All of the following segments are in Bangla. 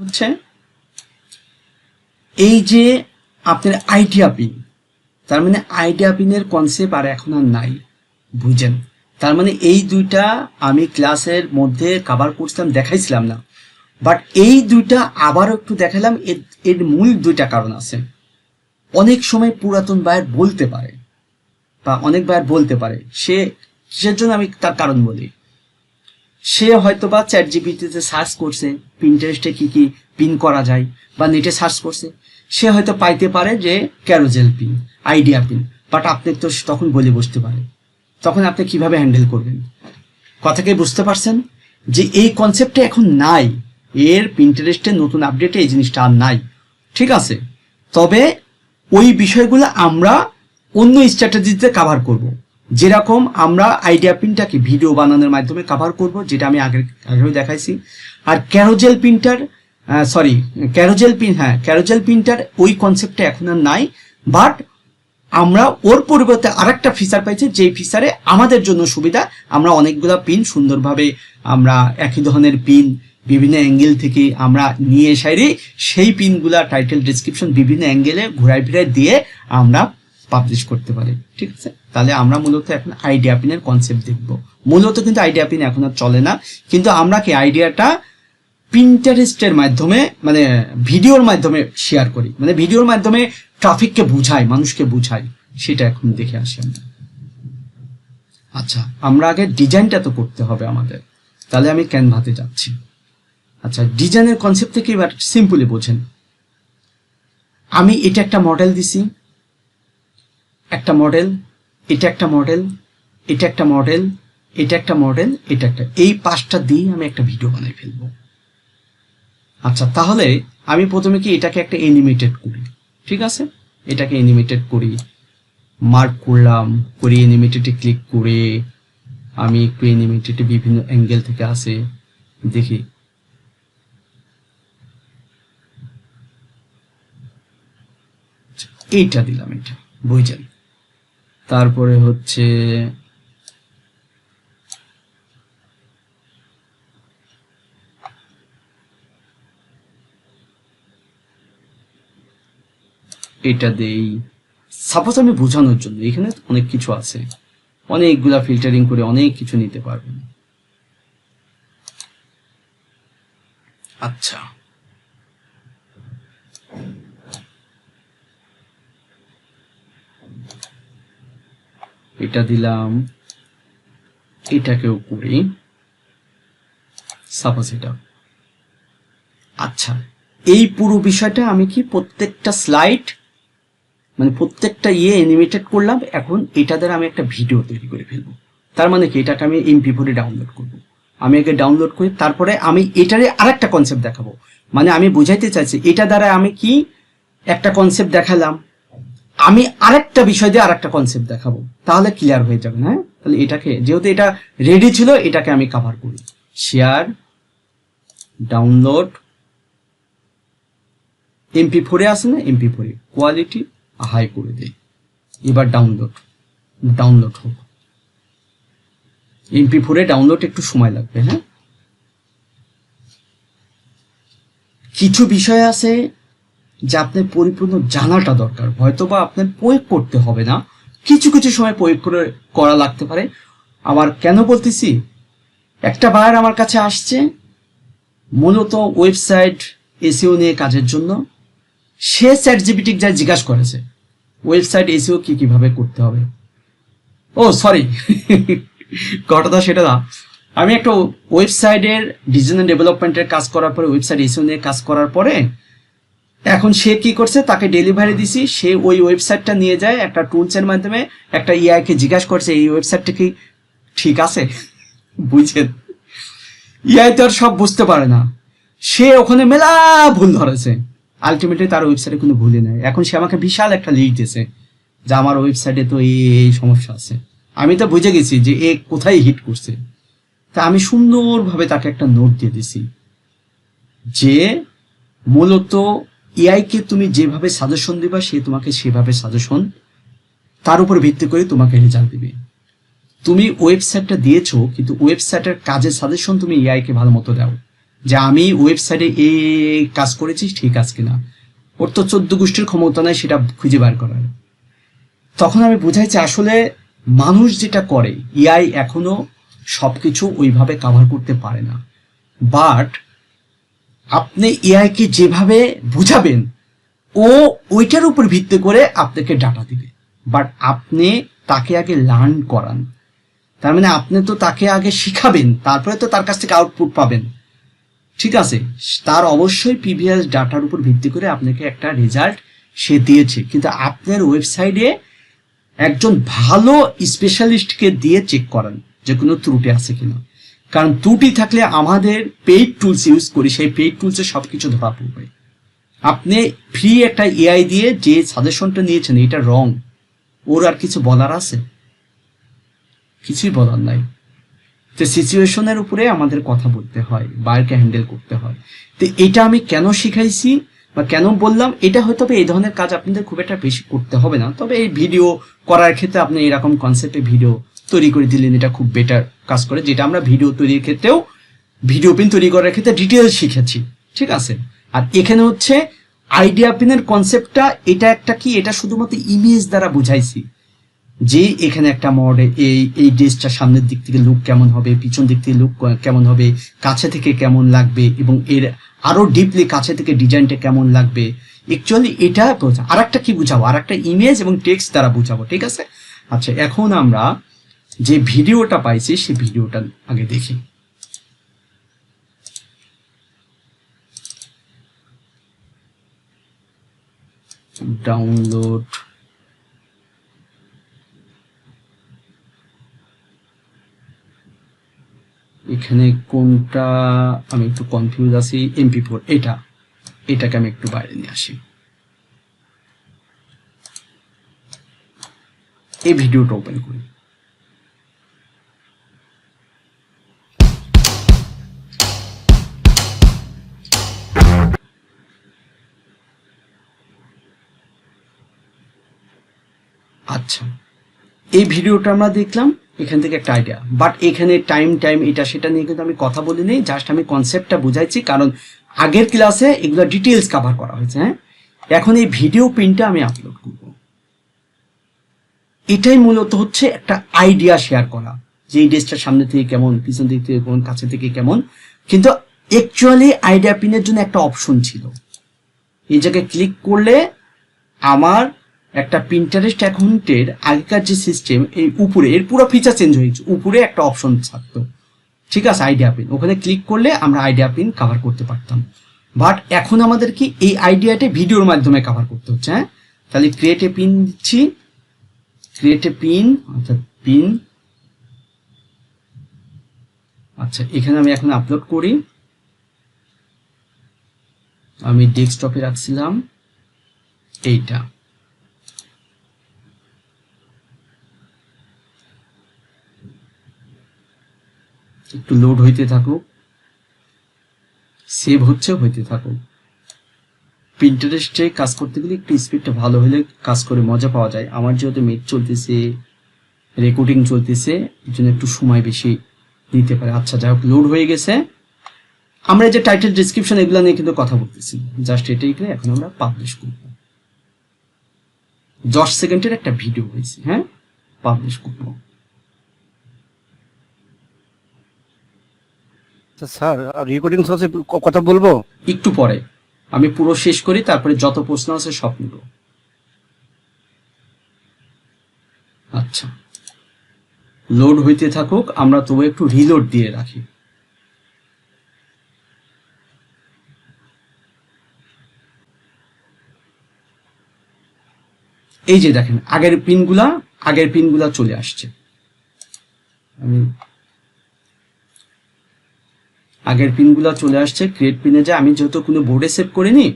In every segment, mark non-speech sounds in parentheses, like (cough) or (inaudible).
হচ্ছে? এই যে আপনার আইডিয়া পিন তার মানে আইডিয়া পিনের কনসেপ্ট আর এখন আর নাই, বুঝেন? তার মানে এই দুইটা আমি ক্লাসের মধ্যে কাভার করছিলাম, দেখাইছিলাম না। বাট এই দুইটা আবারও একটু দেখালাম, এর মূল দুইটা কারণ আছে। অনেক সময় পুরাতন বায়ার বলতে পারে, বা অনেক বায়ার বলতে পারে, সে কিসের জন্য আমি তার কারণ বলি। সে হয়তো বা চ্যাট জিপিটিতে সার্চ করছে পিন্টারেস্টে কি কি পিন করা যায়, বা নেটে সার্চ করছে। সে হয়তো পাইতে পারে যে carousel pin idea pin but আপনি তো তখন বলে বসতে পারে তখন আপনি কীভাবে হ্যান্ডেল করবেন? কথাকে বুঝতে পারছেন? যে এই কনসেপ্টটা এখন নাই, এর পিন্টারেস্টের নতুন আপডেটে এই জিনিসটা আর নাই। ঠিক আছে? তবে ওই বিষয়গুলো আমরা অন্য স্ট্র্যাটেজিতে কাভার করব। যেরকম আমরা আইডিয়া পিনটাকে ভিডিও বানানোর মাধ্যমে কাভার করব, যেটা আমি আগে আগেও দেখাইছি। আর carousel printer sorry carousel pin হ্যাঁ ক্যারোজেল প্রিন্টার ওই কনসেপ্টটা এখন আর নাই বাট আমরা ওর পরিবর্তে আরেকটা ফিচার পাইছি যে ফিচারে আমাদের জন্য সুবিধা, আমরা অনেকগুলো পিন সুন্দরভাবে আমরা একই ধরনের পিন বিভিন্ন অ্যাঙ্গেল থেকে আমরা নিয়ে এসাইরে সেই পিনগুলা টাইটেল ডিসক্রিপশন বিভিন্ন অ্যাঙ্গেলে ঘুরাই ফিরাই দিয়ে আমরা পাবলিশ করতে পারি, ঠিক আছে? তাহলে আমরা মূলত এখন আইডিয়া পিনের কনসেপ্ট দেখব। মূলত কিন্তু আইডিয়া পিন এখন আর চলে না, কিন্তু আমরা কি আইডিয়াটা পিন্টারেস্টের মাধ্যমে মানে ভিডিওর মাধ্যমে শেয়ার করি। মানে ভিডিওর মাধ্যমে ট্রাফিককে বুঝাই, মানুষকে বুঝাই, সেটা এখন দেখে আসি আমরা। আচ্ছা আমরা আগে ডিজাইনটা তো করতে হবে আমাদের। তাহলে আমি ক্যানভাতে যাচ্ছি। আচ্ছা ডিজাইনের কনসেপ্ট থেকে এবার সিম্পলি বোঝেন। আমি এটা একটা মডেল দিছি একটা মডেল, এটা একটা মডেল, এটা একটা মডেল, এটা একটা মডেল, এটা একটা। এই পাঁচটা দিয়ে আমি একটা ভিডিও বানাই ফেলব। আচ্ছা তাহলে আমি প্রথমে কি এটাকে একটা এনিমেটেড করি? ঠিক আছে? এটাকে এনিমেটেড করি। মার্ক করলাম, করে এনিমেটেডে ক্লিক করে, আমি একটু এনিমেটেডে বিভিন্ন অ্যাঙ্গেল থেকে আসে, দেখি। এইটা দিলাম এটা বুঝছেন তারপরে হচ্ছে এটা দেই। সাপোজ আমি বোঝানোর জন্য, এখানে অনেক কিছু আছে। অনেকগুলা ফিল্টারিং করে অনেক কিছু নিতে পারবেন। আচ্ছা। এটা দিলাম। এটাকেও করি। সাপোজ এটা। আচ্ছা এই পুরো বিষয়টা আমি কি প্রত্যেকটা স্লাইড মানে প্রত্যেকটা ইয়ে অ্যানিমেটেড করলাম, এখন এটা দ্বারা আমি একটা ভিডিও তৈরি করে ফেলব। তার মানে কি, এটাকে আমি এমপি ফোরে ডাউনলোড করব। আমি আগে ডাউনলোড করি, তারপরে আমি এটারে আরেকটা কনসেপ্ট দেখাবো। মানে আমি বুঝাইতে চাইছি, এটা দ্বারা আমি কি একটা কনসেপ্ট দেখালাম। আমি আরেকটা বিষয় দিয়ে আরেকটা কনসেপ্ট দেখাবো। তাহলে ক্লিয়ার হয়ে যাবে হ্যাঁ? তাহলে এটাকে, যেহেতু এটা রেডি ছিল, এটাকে আমি কভার করি। শেয়ার ডাউনলোড এমপি ফোরে আসে না? এমপি ফোরে কোয়ালিটি হাই করে দেই। এবার ডাউনলোড ডাউনলোড হোক। এমপি ফোরে ডাউনলোড একটু সময় লাগবে হ্যাঁ? কিছু বিষয় আছে যে আপনার পরিপূর্ণ জানাটা দরকার। হয়তো বা আপনার প্রয়োগ করতে হবে না। কিছু কিছু সময় প্রয়োগ করে, করা লাগতে পারে। আবার কেন বলতেছি? একটা বায়ার আমার কাছে আসছে, মূলত ওয়েবসাইট এসিও নিয়ে কাজের জন্য। সে চ্যাট জিপিটিক যা জিজ্ঞাসা করেছে, ওয়েবসাইট এসিও কি, কীভাবে করতে হবে? ও সরি ঘটনা সেটা না। আমি একটা ওয়েবসাইটের ডিজাইন ডেভেলপমেন্টের কাজ করার পরে, ওয়েবসাইট এসিও নিয়ে কাজ করার পরে এখন সে কি করছে? তাকে ডেলিভারি দিছি। সে ওই ওয়েবসাইটটা নিয়ে যায় একটা টুলসের মাধ্যমে। একটা ইআই কে জিজ্ঞাসা করছে, এই ওয়েবসাইটটা কি ঠিক আছে? বুঝছেন ইআই তো আর সব বুঝতে পারে না। সে ওখানে মেলা ভুল ধরেছে। আলটিমেটলি তার ওয়েবসাইটে কোনো ভুলই নাই। এখন সে আমাকে বিশাল একটা লিস্ট দিয়েছে যে আমার ওয়েবসাইটে তো এই এই সমস্যা আছে। আমি তো বুঝে গেছি যে এ কোথায় হিট করছে। তা আমি সুন্দরভাবে তাকে একটা নোট দিয়ে দিছি যে মূলত এআই কে তুমি যেভাবে সাজেশন দিবা, সে তোমাকে সেভাবে সাজেশন তার উপর ভিত্তি করে তোমাকে রেজাল্ট দিবে। তুমি ওয়েবসাইটটা দিয়েছ, কিন্তু ওয়েবসাইটের কাজের সাজেশন তুমি এআই কে ভালো মতো দাও। যে আমি ওয়েবসাইটে এই কাজ করেছি, ঠিক আছে কিনা। ওর তো চোদ্দ গোষ্ঠীর ক্ষমতা নাই, সেটা খুঁজে বার করার। তখন আমি বুঝাইছি, আসলে মানুষ যেটা করে ইআই এখনও সবকিছু ওইভাবে কাভার করতে পারে না। বাট আপনি এআইকে যেভাবে বুঝাবেন, ও ওইটার উপর ভিত্তি করে আপনাকে ডাটা দিবে। বাট আপনি তাকে আগে লার্ন করান। তার মানে আপনি তো তাকে আগে শিখাবেন, তারপরে তো তার কাছ থেকে আউটপুট পাবেন। ঠিক আছে? তার অবশ্যই প্রিভিয়াস ডাটার উপর ভিত্তি করে আপনাকে একটা রেজাল্ট সে দিয়েছে। কিন্তু আপনার ওয়েবসাইটে একজন ভালো স্পেশালিস্টকে দিয়ে চেক করান যে কোনো ত্রুটি আছে কিনা। কারণ ত্রুটি থাকলে আমাদের পেইড টুলস ইউজ করি, সেই পেইড টুলসে সব কিছু ধরা পড়বে। আপনি ফ্রি একটা এআই দিয়ে যে সাজেশনটা নিয়েছেন, এটা রং ওর আর কিছু বলার আছে? কিছুই বলার নাই। তো সিচুয়েশনের উপরে আমাদের কথা বলতে হয় বাইরকে হ্যান্ডেল করতে হয়। তো এটা আমি কেন শিখাইছি বা কেন বললাম, এটা হয়তো এই ধরনের কাজ আপনাদের খুব একটা বেশি করতে হবে না। তবে এই ভিডিও করার ক্ষেত্রে আপনি এরকম কনসেপ্টে ভিডিও তৈরি করে দিলেন, এটা খুব বেটার কাজ করে, যেটা আমরা ভিডিও তৈরির ক্ষেত্রেও ভিডিও পিন তৈরি করার ক্ষেত্রে ডিটেলস শিখেছি, ঠিক আছে? আর এখানে হচ্ছে আইডিয়া পিনের কনসেপ্টটা এটা একটা কি? এটা শুধুমাত্র ইমেজ দ্বারা বুঝাইছি যে এখানে একটা মডে এই এই ড্রেসটা সামনের দিক থেকে লুক কেমন হবে, পিছন দিক থেকে লুক কেমন হবে, কাছে থেকে কেমন লাগবে, এবং এর আরও ডিপলি কাছে থেকে ডিজাইনটা কেমন লাগবে। অ্যাকচুয়ালি এটা বোঝা আর একটা কি বুঝাবো? আর একটা ইমেজ এবং টেক্সট দ্বারা বুঝাবো, ঠিক আছে? আচ্ছা এখন আমরা যে ভিডিওটা পাইছি সেই ভিডিওটা আগে দেখি। ডাউনলোড। এখানে কোনটা, আমি একটু কনফিউজ আছি এমপি ফোর এটা। এটাকে আমি একটু বাইরে নিয়ে আসি। এই ভিডিওটা ওপেন করি। আচ্ছা। এই ভিডিওটা আমরা দেখলাম, এখান থেকে একটা আইডিয়া বাট এখানে টাইম টাইম এটা, সেটা নিয়ে কিন্তু আমি কথা বলি নেই জাস্ট আমি কনসেপ্টটা বুঝাইছি, কারণ আগের ক্লাসে এগুলো ডিটেলস কভার করা হয়েছে হ্যাঁ? এখন এই ভিডিও প্রিন্টটা আমি আপলোড করব। এটাই মূলত হচ্ছে একটা আইডিয়া শেয়ার করা, যে এই ড্রেসটার সামনে থেকে কেমন, পিছন দিক থেকে কেমন, কাছে থেকে কেমন। কিন্তু অ্যাকচুয়ালি আইডিয়া পিনের জন্য একটা অপশন ছিল। এই জায়গায় ক্লিক করলে আমার একটা প্রিন্টারেস্ট অ্যাকাউন্টের আগেকার যে সিস্টেম এই উপরে, এর পুরো ফিচার চেঞ্জ হয়েছে উপরে একটা অপশন থাকতো। ঠিক আছে আইডিয়া পিন ওখানে ক্লিক করলে আমরা আইডিয়া পিন কভার করতে পারতাম। বাট এখন আমাদের কি এই আইডিয়াটা ভিডিওর মাধ্যমে কভার করতে হচ্ছে হ্যাঁ? তাহলে ক্রিয়েট এ পিন দিচ্ছি। ক্রিয়েট এ পিন অর্থাৎ পিন আচ্ছা এখানে আমি এখন আপলোড করি। আমি ডেস্কটপে রাখছিলাম। এইটা। একটু লোড হইতে থাকুক সেভ হচ্ছে হইতে থাকুক। প্রিন্টারেস্টে কাজ করতে গেলে একটু স্পিডটা ভালো হলে কাজ করে মজা পাওয়া যায়। আমার যেহেতু মেট চলতেছে রেকর্ডিং চলতেছে এর জন্য একটু সময় বেশি নিতে পারে। আচ্ছা যাই হোক লোড হয়ে গেছে। আমরা যে টাইটেল ডিসক্রিপশন এগুলো নিয়ে কিন্তু কথা বলতেছি। জাস্ট এটাই করে এখন আমরা পাবলিশ করব। দশ সেকেন্ডের একটা ভিডিও হয়েছে হ্যাঁ? পাবলিশ করব। স্যার রেকর্ডিং সসে কথা বলব? একটু পরে। আমি পুরো শেষ করি, তারপরে যত প্রশ্ন আছে সব নিব। আচ্ছা। লোড হইতে থাকুক, আমরা তবু একটু রিলোড দিয়ে রাখি। এই যে দেখেন, আগের পিনগুলা আগের পিনগুলা চলে আসছে। আমি আগের পিনগুলো চলে আসছে ক্রিয়েট পিনে যে আমি যেহেতু কোনো বোর্ডে সেভ করিনি,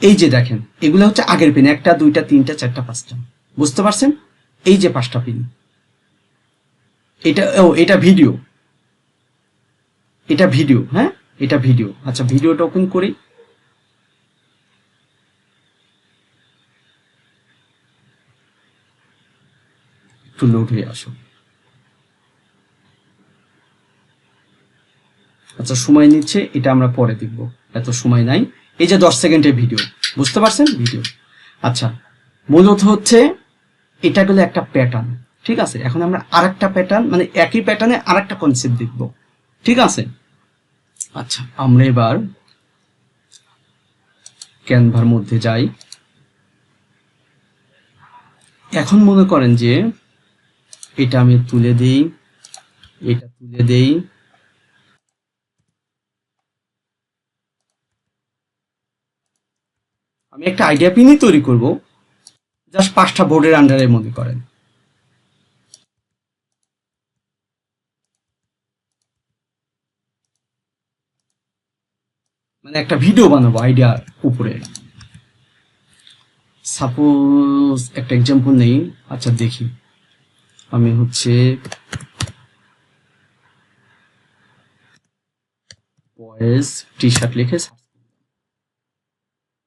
এই যে দেখেন, এগুলো হচ্ছে আগের পিন একটা, দুইটা, তিনটা, চারটা, পাঁচটা। বুঝতে পারছেন? এই যে পাঁচটা পিন এটা, ও, এটা ভিডিও এটা ভিডিও হ্যাঁ? এটা ভিডিও আচ্ছা ভিডিওটা ওপেন করি। একটু লোড হয়ে আসো। আচ্ছা সময় নিচ্ছে, এটা আমরা পরে দেখব। এত সময় নাই। এই যে দশ সেকেন্ডের ভিডিও, বুঝতে পারছেন ভিডিও? আচ্ছা মূলত হচ্ছে এটা গেলো একটা প্যাটার্ন ঠিক আছে? এখন আমরা আরেকটা প্যাটার্ন মানে একই প্যাটার্নে আরেকটা কনসেপ্ট দেখব, ঠিক আছে? আচ্ছা আমরা এবার ক্যানভার মধ্যে যাই। এখন মনে করেন যে এটা আমি তুলে দেই, এটা তুলে দেই। আমি একটা আইডিয়া পিনই তৈরি করব। জাস্ট পাঁচটা বোর্ডের আন্ডারে মনে করেন। মানে একটা ভিডিও বানাবো আইডিয়ার উপরে। সাপোজ একটা এক্সাম্পল নেই। আচ্ছা দেখি। আমি হচ্ছে বয়েস টি শার্ট লিখে search করলাম।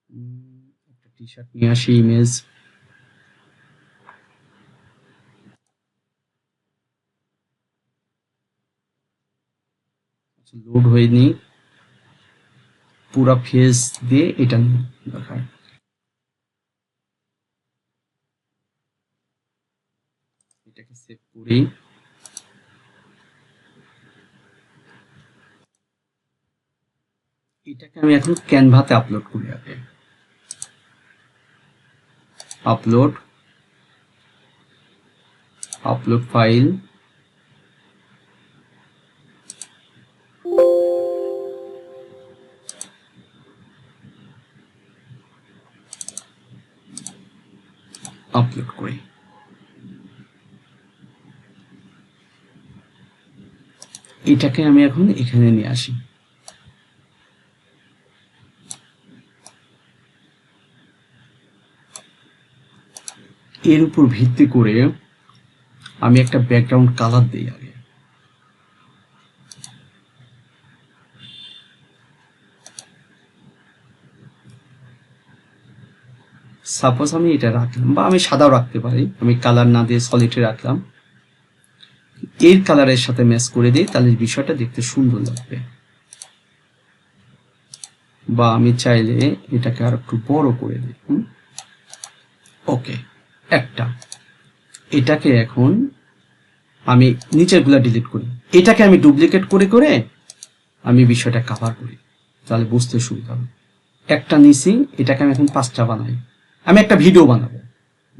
উম, একটা টি শার্ট নিয়ে আসি ইমেজ লোড হয়নি পুরা ফেস দিয়ে এটা দেখায় এটাকে সেভ করি। এটাকে আমি এখন ক্যানভাতে আপলোড করি আগে। আপলোড আপলোড ফাইল আপলোড করি এটাকে আমি এখন এখানে নিয়ে আসি। এর উপর ভিত্তি করে আমি একটা ব্যাকগ্রাউন্ড কালার দিই আগে। সাপোজ আমি এটা রাখলাম, বা আমি সাদাও রাখতে পারি, আমি কালার না দিয়ে সলিডে রাখলাম। এর কালারের সাথে ম্যাচ করে দিই, তাহলে বিষয়টা দেখতে সুন্দর লাগবে। বা আমি চাইলে এটাকে আর একটু বড় করে দিই ওকে একটা। এটাকে এখন আমি নিচেরগুলা ডিলিট করি। এটাকে আমি ডুপ্লিকেট করে করে আমি বিষয়টা কাভার করি। তাহলে বুঝতে সুবিধা হবে। একটা নিছি, এটাকে আমি এখন পাঁচটা বানাই। আমি একটা ভিডিও বানাবো।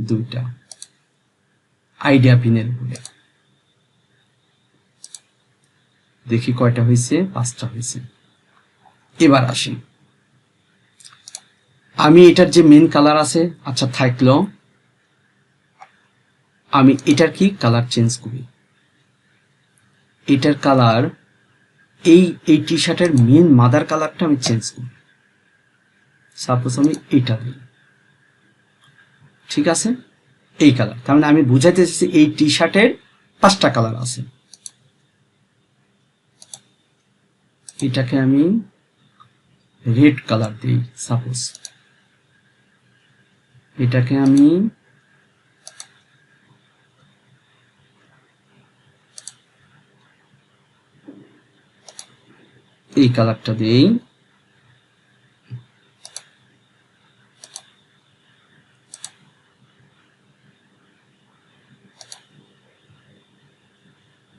দুইটা। আইডিয়া পিনের উপরে। দেখি কয়টা হয়েছে পাঁচটা হয়েছে এবার আসি। আমি এটার যে মেন কালার আছে আচ্ছা থাকল। আমি এটার কি কালার চেঞ্জ করি? এটার কালার এই এই টি শার্টের মেন মাদার কালারটা আমি চেঞ্জ করি। সাপোজ আমি এইটা দিই। ঠিক আছে? এই কালার তার মানে আমি বুঝাইতে চাইছি এই টি শার্টের পাঁচটা কালার আছে। এটাকে আমি রেড কালার দিই সাপোজ এটাকে আমি এই কালারটা দিই।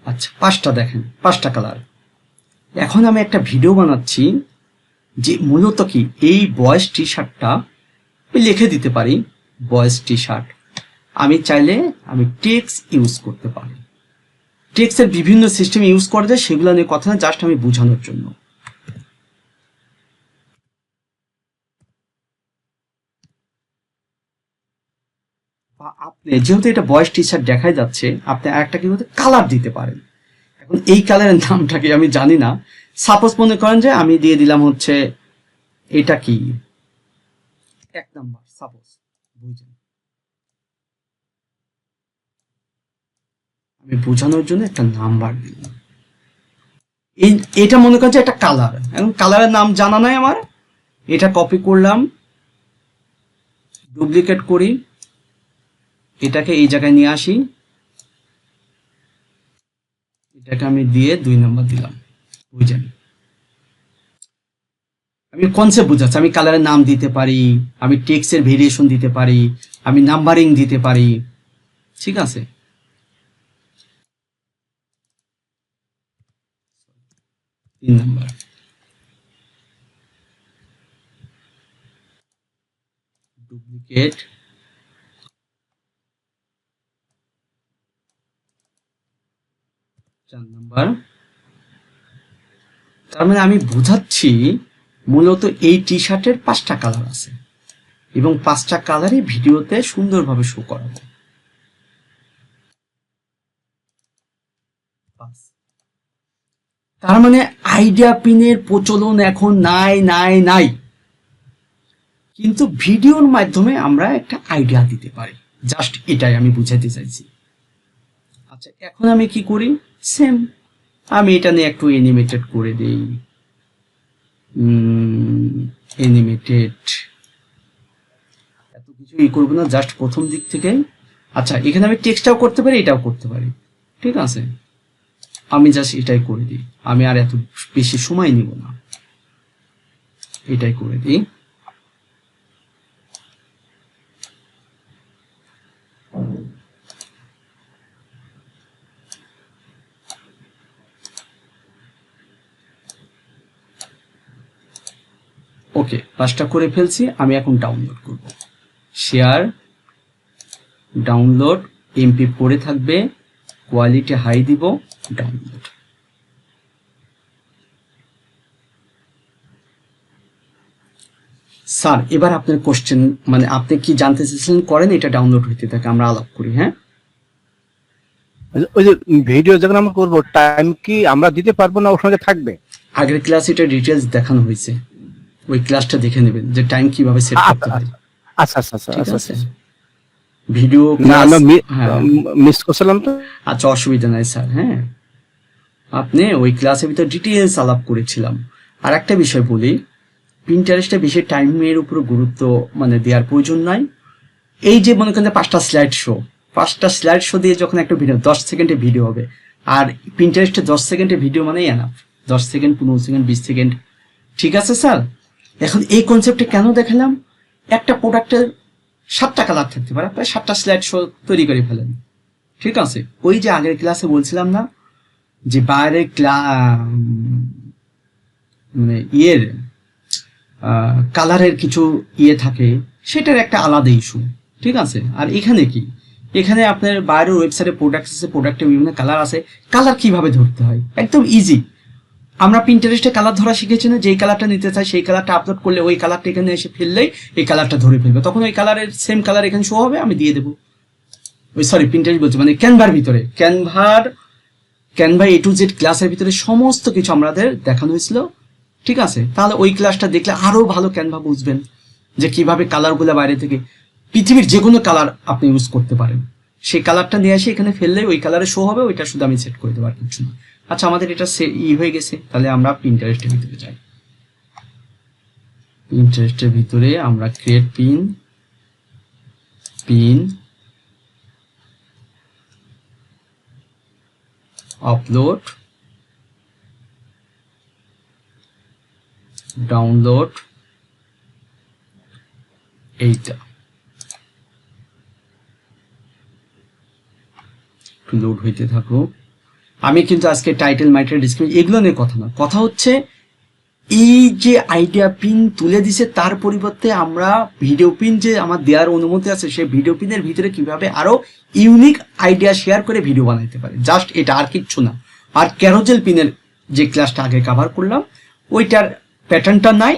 আচ্ছা পাঁচটা দেখেন, পাঁচটা কালার। এখন আমি একটা ভিডিও বানাচ্ছি যে মূলত কি এই বয়েস টি শার্টটা আমি লিখে দিতে পারি বয়েস টি শার্ট আমি চাইলে আমি টেক্স ইউজ করতে পারি। টেক্সের বিভিন্ন সিস্টেম ইউজ করা যায় সেগুলো নিয়ে কথা না, জাস্ট আমি বোঝানোর জন্য। আপনি যেহেতু এটা বয়েস টি শার্ট দেখাই যাচ্ছে, আপনি আরেকটা কি বলতে কালার দিতে পারেন। এখন এই কালারের নামটা কি আমি জানি না। সাপোজ মনে করেন যে আমি দিয়ে দিলাম হচ্ছে এটা কি? এক নাম্বার সাপোজ বুঝলেন? আমি বোঝানোর জন্য একটা নাম্বার দিলাম। এই, এটা মনে করেন যে একটা কালার এখন কালারের নাম জানা নাই আমার। এটা কপি করলাম ডুপ্লিকেট করি। এটাকে এই জায়গায় নিয়ে আসি। এটাকে আমি দিয়ে দুই নম্বর দিলাম। বুঝলেন? আমি কনসেপ্ট বোঝাচ্ছি। আমি কালারের নাম দিতে পারি, আমি টেক্সের ভেরিয়েশন দিতে পারি, আমি নাম্বারিং দিতে পারি। ঠিক আছে? তিন নাম্বার। ডুপ্লিকেট চার নাম্বার। তার মানে আমি বোঝাচ্ছি মূলত এই টি শার্টের পাঁচটা কালার আছে এবং পাঁচটা কালারই ভিডিওতে সুন্দরভাবে শো পাঁচ। তার মানে আইডিয়া পিনের প্রচলন এখন নাই নাই নাই। কিন্তু ভিডিওর মাধ্যমে আমরা একটা আইডিয়া দিতে পারি। জাস্ট এটাই আমি বুঝাতে চাইছি। আচ্ছা এখন আমি কি করি? সেম আমি এটা নিয়ে একটু এনিমেটেড করে দেই। এনিমেটেড এত কিছু ই করব না জাস্ট প্রথম দিক থেকে। আচ্ছা এখানে আমি টেক্সটাও করতে পারি, এটাও করতে পারি। ঠিক আছে? আমি জাস্ট এটাই করে দিই। আমি আর এত বেশি সময় নিব না। এটাই করে দিই। ওকে কাজটা করে ফেলছি আমি এখন ডাউনলোড করব। শেয়ার ডাউনলোড এমপি পড়ে থাকবে কোয়ালিটি হাই দিব ডাউনলোড স্যার এবার আপনার কোশ্চেন মানে আপনি কি জানতে চেয়েছিলেন করেন এটা ডাউনলোড হইতে থাকে আমরা আলাপ করি হ্যাঁ? ওই যে- ভিডিও যখন আমরা করব টাইম কি আমরা দিতে পারব না ওর সঙ্গে থাকবে? আগের ক্লাসে এটা ডিটেলস দেখানো হয়েছে। ওই ক্লাসটা দেখে নেবেন যে টাইম কীভাবে সেট করতে হয়। আচ্ছা আচ্ছা আচ্ছা আচ্ছা আছে? আচ্ছা। ভিডিও না আমরা হ্যাঁ মিস করছিলাম তো। আচ্ছা অসুবিধা নাই স্যার হ্যাঁ। আপনি ওই ক্লাসের ভিতর ডিটেলস আলাপ করেছিলাম। আর একটা বিষয় বলি পিন্টারেস্টে বেশি টাইমের উপর গুরুত্ব মানে দেওয়ার প্রয়োজন নাই। এই যে মনে করেন পাঁচটা স্লাইড শো পাঁচটা স্লাইড শো দিয়ে যখন একটা ভিডিও দশ সেকেন্ডে ভিডিও হবে আর পিন্টারেস্টে দশ সেকেন্ডে ভিডিও মানেই এনাফ দশ সেকেন্ড পনেরো সেকেন্ড বিশ সেকেন্ড ঠিক আছে স্যার এখন এই কনসেপ্টে কেন দেখালাম? একটা প্রোডাক্টের সাতটা কালার থাকতে পারে, প্রায় সাতটা স্লাইড শো তৈরি করে ফেলেন। ঠিক আছে? ওই যে আগের ক্লাসে বলছিলাম না, যে বাইরের ক্লা মানে ইয়ের কালারের কিছু ইয়ে থাকে, সেটার একটা আলাদা ইস্যু ঠিক আছে? আর এখানে কি? এখানে আপনার বাইরের ওয়েবসাইটে প্রোডাক্ট আছে প্রোডাক্টে বিভিন্ন কালার আছে। কালার কীভাবে ধরতে হয়? একদম ইজি আমরা প্রিন্টারেস্টে কালার ধরা শিখেছি না, যেই কালারটা নিতে চাই সেই কালারটা আপলোড করলে ওই কালারটা এখানে এসে ফেললেই এই কালারটা ধরে ফেলবে। তখন ওই কালারের সেম কালার এখানে শো হবে, আমি দিয়ে দেবো। ওই সরি প্রিন্টারেস্ট বলছি মানে ক্যানভার ভিতরে। ক্যানভার ক্যানভা এ টু জেড ক্লাসের ভিতরে সমস্ত কিছু আমাদের দেখানো হয়েছিল। ঠিক আছে? তাহলে ওই ক্লাসটা দেখলে আরও ভালো ক্যানভা বুঝবেন যে কীভাবে কালারগুলো বাইরে থেকে পৃথিবীর যে কোনো কালার আপনি ইউজ করতে পারেন। সেই কালারটা নিয়ে এসে এখানে ফেললে ওই কালারে শো হবে, ওইটা শুধু আমি সেট করে দেবো আর কিছু না। আচ্ছা আমাদের এটা ই হয়ে গেছে। তাহলে আমরা পিন্টারেস্টের ভিতরে যাই। পিন্টারেস্টের ভিতরে আমরা create pin pin upload download এইটা। লোড হইতে থাকো আমি কিন্তু আজকে টাইটেল মাইটেল ডিসক্রিপশন এগুলো নিয়ে কথা না কথা হচ্ছে, এই যে আইডিয়া পিন তুলে দিছে, তার পরিবর্তে আমরা ভিডিও পিন যে আমার দেওয়ার অনুমতি আছে, সেই ভিডিও পিনের ভিতরে কীভাবে আরও ইউনিক আইডিয়া শেয়ার করে ভিডিও বানাইতে পারে? জাস্ট এটা, আর কিচ্ছু না। আর ক্যারোজেল পিনের যে ক্লাসটা আগে কাভার করলাম, ওইটার প্যাটার্নটা নাই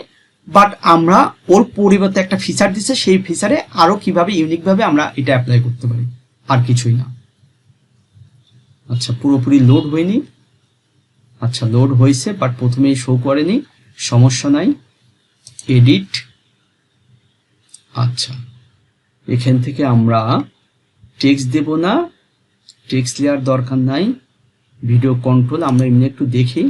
বাট আমরা ওর পরিবর্তে একটা ফিচার দিছে, সেই ফিচারে আরও কীভাবে ইউনিক ভাবে আমরা এটা অ্যাপ্লাই করতে পারি। আর কিছুই না। আচ্ছা পুরোপুরি লোড হয়নি। আচ্ছা লোড হয়েছে বাট প্রথমেই শো করেনি। সমস্যা নাই। এডিট আচ্ছা এখান থেকে আমরা টেক্সট দেব না। টেক্সট লেয়ার দরকার নাই। ভিডিও কন্ট্রোল আমরা এমনি একটু দেখি।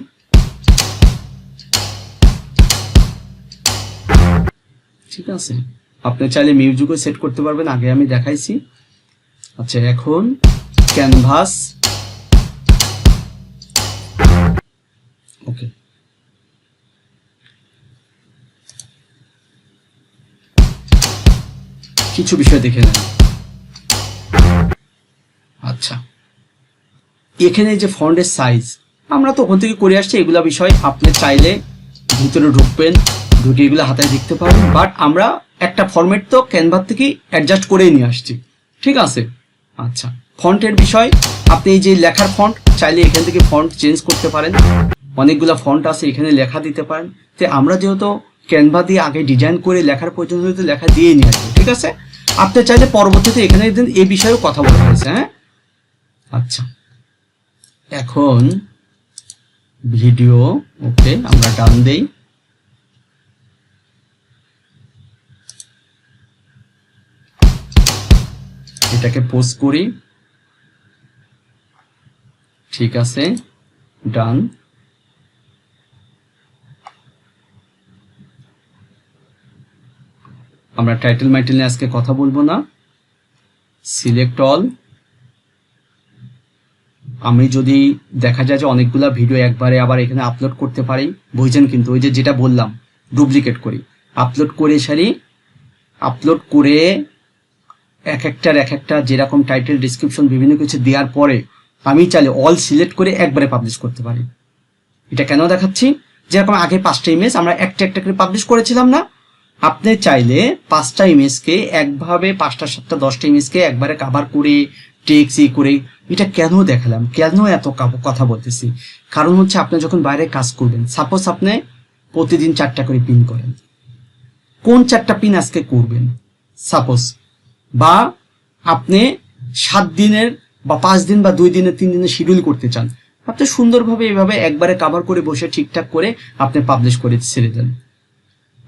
ঠিক আছে। আপনি চাইলে মিউজিকও সেট করতে পারবেন, আগে আমি দেখাইছি। আচ্ছা এখন ক্যানভাস কিছু বিষয় দেখে নেন। আচ্ছা। এখানে যে ফন্টের সাইজ আমরা তো ওখান থেকে করে আসছি, এগুলা বিষয় আপনি চাইলে ভিতরে ঢুকবেন, ঢুকে এগুলো হাতায় দেখতে পারবেন বাট আমরা একটা ফরম্যাট তো ক্যানভার থেকে অ্যাডজাস্ট করেই নিয়ে আসছি। ঠিক আছে? আচ্ছা। ফন্টের বিষয়, আপনি যে লেখার ফন্ট চাইলে এখান থেকে ফন্ট চেঞ্জ করতে পারেন। অনেকগুলো ফন্ট আছে, এখানে লেখা দিতে পারেন। তো আমরা যেহেতু ক্যানভা দিয়ে আগে ডিজাইন করে লেখার প্রয়োজন হলে লেখা দিয়ে নিয়ে আসব, ঠিক আছে? আপনি চাইলে পরবর্তীতে এখানে দিন এই বিষয়েও কথা বলা হয়েছে হ্যাঁ? আচ্ছা। এখন ভিডিও, ওকে, আমরা ডান দেই। এটাকে পোস্ট করি। ঠিক আছে, ডান। আমরা টাইটেল মাইটেল নিয়ে আজকে কথা বলব না। সিলেক্ট অল আমি যদি দেখা যায় যে অনেকগুলা ভিডিও একবারে আবার এখানে আপলোড করতে পারি, বুঝছেন কিন্তু ওই যে যেটা বললাম ডুপ্লিকেট করি। আপলোড করে সারি আপলোড করে এক একটার এক একটা যেরকম টাইটেল ডিসক্রিপশন বিভিন্ন কিছু দেওয়ার পরে আমি চাইলে অল সিলেক্ট করে একবারে পাবলিশ করতে পারি। এটা কেন দেখাচ্ছি? যেরকম আগে পাঁচটা ইমেজ আমরা একটা একটা করে পাবলিশ করেছিলাম না আপনি চাইলে পাঁচটা ইমেজকে একভাবে পাঁচটা, সাতটা, দশটা ইমেজকে একবারে কাভার করে টেক্স ই করে, এটা কেন দেখালাম? কেন এত কথা বলতেছি? কারণ হচ্ছে আপনি যখন বাইরে কাজ করবেন সাপোজ আপনি প্রতিদিন চারটা করে পিন করেন। কোন চারটা পিন আজকে করবেন? সাপোজ বা আপনি সাত দিনের বা পাঁচ দিন বা দুই দিনের, তিন দিনের শিডিউল করতে চান। আপনি সুন্দরভাবে এভাবে একবারে কাভার করে বসে ঠিকঠাক করে আপনি পাবলিশ করে ছেড়ে দেন।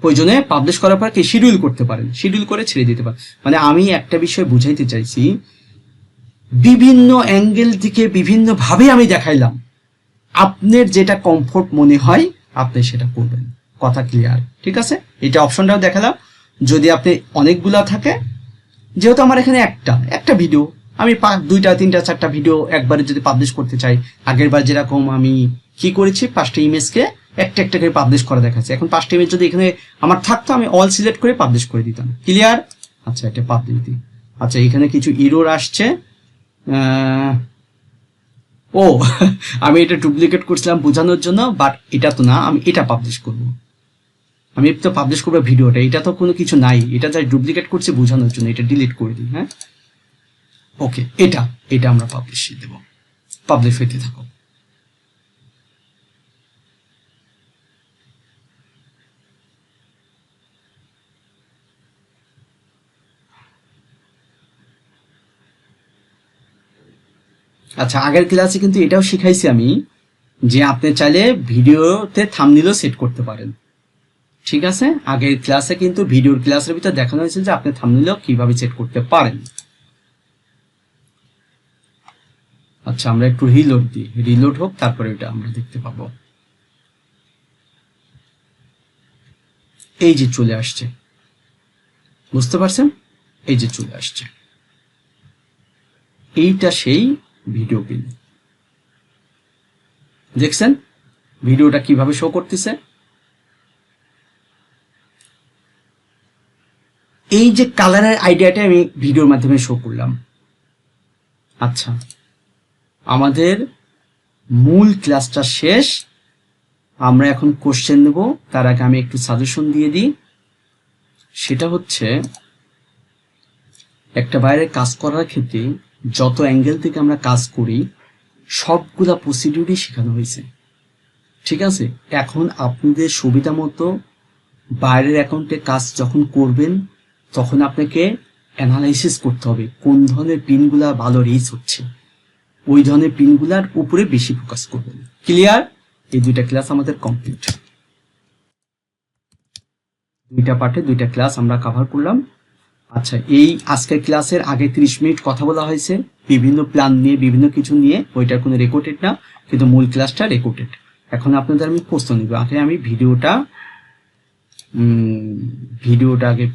প্রয়োজনে পাবলিশ করার পর কি শিডিউল করতে পারেন? শিডিউল করে ছেড়ে দিতে পারেন। মানে আমি একটা বিষয় বুঝাইতে চাইছি, বিভিন্ন অ্যাঙ্গেল থেকে বিভিন্ন ভাবে আমি দেখাইলাম। আপনার যেটা কমফোর্ট মনে হয়, আপনি সেটা করবেন। কথা ক্লিয়ার ঠিক আছে? এটা অপশনটাও দেখালাম। যদি আপনি অনেকগুলা থাকে, যেহেতু আমার এখানে একটা একটা ভিডিও আমি পা- দুইটা, তিনটা, চারটা ভিডিও একবারে যদি পাবলিশ করতে চাই আগের বার যেরকম আমি কি করেছি পাঁচটা ইমেজকে একটা একটা করে পাবলিশ করা দেখাচ্ছে। এখন পাঁচটা ইমেজ যদি এখানে আমার থাকতো, আমি অল সিলেক্ট করে পাবলিশ করে দিতাম। ক্লিয়ার আচ্ছা এটা পাবলিশ দিই। আচ্ছা এখানে কিছু ইরোর আসছে। ও, (laughs) আমি এটা ডুপ্লিকেট করছিলাম বোঝানোর জন্য বাট এটা তো না, আমি এটা পাবলিশ করব। আমি তো পাবলিশ করব ভিডিওটা, এটা তো কোনো কিছু নাই। এটা যা ডুপ্লিকেট করছি বোঝানোর জন্য, এটা ডিলিট করে দিই হ্যাঁ? ওকে এটা এটা আমরা পাবলিশ দেব। পাবলিশ হইতে থাকো আচ্ছা আগের ক্লাসে কিন্তু এটাও শিখাইছি আমি যে আপনি চাইলে ভিডিওতে থামনিলও সেট করতে পারেন। ঠিক আছে? আগের ক্লাসে কিন্তু ভিডিওর ক্লাসের ভিতরে দেখানো হয়েছে যে আপনি থামনিলও কীভাবে সেট করতে পারেন। আচ্ছা আমরা একটু রিলোড দিই। রিলোড হোক, তারপরে এটা আমরা দেখতে পাবো। এই যে চলে আসছে। বুঝতে পারছেন? এই যে চলে আসছে। এইটা সেই ভিডিও পিন। দেখছেন? ভিডিওটা কীভাবে শো করতেছে? এই যে কালারের আইডিয়াটা আমি ভিডিওর মাধ্যমে শো করলাম। আচ্ছা আমাদের মূল ক্লাসটা শেষ। আমরা এখন কোশ্চেন নেব। তার আগে আমি একটু সাজেশন দিয়ে দিই। সেটা হচ্ছে, একটা বাইরে কাজ করার ক্ষেত্রে যত অ্যাঙ্গেল থেকে আমরা কাজ করি, সবগুলা প্রসিডিউরই শেখানো হয়েছে। ঠিক আছে? এখন আপনাদের সুবিধা মতো বাইরের অ্যাকাউন্টে কাজ যখন করবেন, তখন আপনাকে অ্যানালাইসিস করতে হবে, কোন ধরনের পিনগুলা ভালো রিচ হচ্ছে। ওই ধরনের পিনগুলার উপরে বেশি ফোকাস করবেন। ক্লিয়ার এই দুইটা ক্লাস আমাদের কমপ্লিট দুইটা পার্টে দুইটা ক্লাস আমরা কভার করলাম। আচ্ছা এই আজকের ক্লাসের আগে 30 মিনিট কথা বলা হয়েছে। বিভিন্ন প্ল্যান নিয়ে, বিভিন্ন কিছু নিয়ে ওইটার কোনো রেকর্ডেড না, কিন্তু মূল ক্লাসটা রেকর্ডেড এখন আপনাদের আমি প্রশ্ন নিব। আগে আমি ভিডিওটা ভিডিওটা আগে